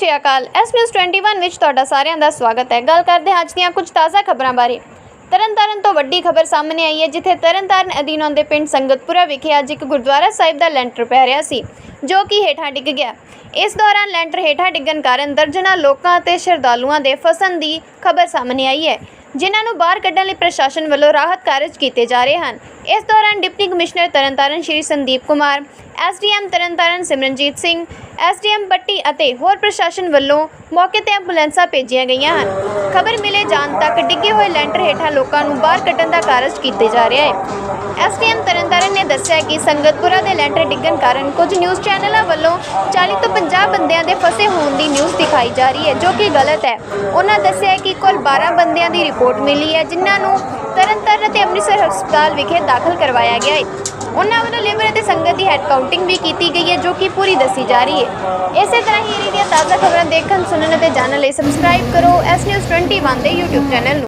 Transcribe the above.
ਸਤਿ ਸ਼੍ਰੀ ਅਕਾਲ। S news 21 ਵਿੱਚ ਤੁਹਾਡਾ ਸਾਰਿਆਂ ਦਾ ਸਵਾਗਤ ਹੈ। ਗੱਲ ਕਰਦੇ ਹਾਂ ਅੱਜ ਦੀਆਂ ਕੁਝ ਤਾਜ਼ਾ ਖਬਰਾਂ ਬਾਰੇ। ਤਰਨਤਾਰਨ ਤੋਂ ਵੱਡੀ ਖਬਰ ਸਾਹਮਣੇ ਆਈ ਹੈ, ਜਿੱਥੇ ਤਰਨਤਾਰਨ ਅਧੀਨ ਆਉਂਦੇ ਪਿੰਡ ਸੰਗਤਪੁਰਾ ਵਿਖੇ ਅੱਜ ਇੱਕ ਗੁਰਦੁਆਰਾ ਸਾਹਿਬ ਦਾ ਲੈਂਟਰ ਪੈ ਰਿਹਾ ਸੀ, ਜੋ ਕਿ ਹੇਠਾਂ ਡਿੱਗ ਗਿਆ। ਇਸ ਦੌਰਾਨ ਲੈਂਟਰ ਹੇਠਾਂ ਡਿੱਗਣ ਕਾਰਨ ਦਰਜਨਾਂ ਲੋਕਾਂ ਅਤੇ ਸ਼ਰਧਾਲੂਆਂ ਦੇ ਫਸਣ ਦੀ ਖਬਰ ਸਾਹਮਣੇ ਆਈ ਹੈ, ਜਿਨ੍ਹਾਂ ਨੂੰ ਬਾਹਰ ਕੱਢਣ ਲਈ ਪ੍ਰਸ਼ਾਸਨ ਵੱਲੋਂ ਰਾਹਤ ਕਾਰਜ ਕੀਤੇ ਜਾ ਰਹੇ ਹਨ। ਇਸ ਦੌਰਾਨ deputy commissioner Tarn Taran Shri Sandeep Kumar SDM Tarn Taran Simranjit Singh SDM Patti ਅਤੇ ਹੋਰ ਪ੍ਰਸ਼ਾਸਨ ਵੱਲੋਂ ਮੌਕੇ ਤੇ ਐਂਬੂਲੈਂਸਾਂ ਭੇਜੀਆਂ ਗਈਆਂ ਹਨ। ਖਬਰ ਮਿਲੇ ਜਾਣ ਤੱਕ ਡਿੱਗੇ ਹੋਏ ਲੈਂਟਰ ਹੇਠਾਂ ਲੋਕਾਂ ਨੂੰ ਬਾਹਰ ਕੱਢਣ ਦਾ ਕਾਰਜ ਕੀਤਾ ਜਾ ਰਿਹਾ ਹੈ। ਐਸਡੀਐਮ ਤਰਨਤਾਰਨ ਨੇ ਦੱਸਿਆ ਕਿ ਸੰਗਤਪੁਰਾ ਦੇ ਲੈਂਟਰ ਡਿੱਗਣ ਕਾਰਨ ਕੁਝ ਨਿਊਜ਼ ਚੈਨਲਾਂ ਵੱਲੋਂ 40 ਤੋਂ 50 ਬੰਦਿਆਂ ਦੇ ਫਸੇ ਹੋਣ ਦੀ ਨਿਊਜ਼ ਦਿਖਾਈ ਜਾ ਰਹੀ ਹੈ, ਜੋ ਕਿ ਗਲਤ ਹੈ। ਉਹਨਾਂ ਦੱਸਿਆ ਕਿ ਕੁੱਲ 12 ਬੰਦਿਆਂ ਦੀ ਰਿਪੋਰਟ ਮਿਲੀ ਹੈ, ਜਿਨ੍ਹਾਂ ਨੂੰ ਤਰਨਤਾਰਨ ਅਤੇ ਅੰਮ੍ਰਿਤਸਰ ਹਸਪਤਾਲ ਵਿਖੇ ਦਾਖਲ ਕਰਵਾਇਆ ਗਿਆ ਹੈ। ਉਹਨਾਂ ਵੱਲੋਂ ਲਿਵਰ ਅਤੇ ਸੰਗਤ ਦੀ ਹੈਡ ਕਾਊਂਟਿੰਗ ਵੀ ਕੀਤੀ ਗਈ ਹੈ, ਜੋ ਕਿ ਪੂਰੀ ਦੱਸੀ ਜਾ ਰਹੀ ਹੈ। ਇਸੇ ਤਰ੍ਹਾਂ ਹੀ ਏਰੀਆ ਦੀਆਂ ਤਾਜ਼ਾ ਖਬਰਾਂ ਦੇਖਣ, ਸੁਣਨ ਅਤੇ ਜਾਣਨ ਲਈ ਸਬਸਕ੍ਰਾਈਬ ਕਰੋ ਐਸ ਨਿਊਜ਼ 21 ਦੇ YouTube ਚੈਨਲ ਨੂੰ।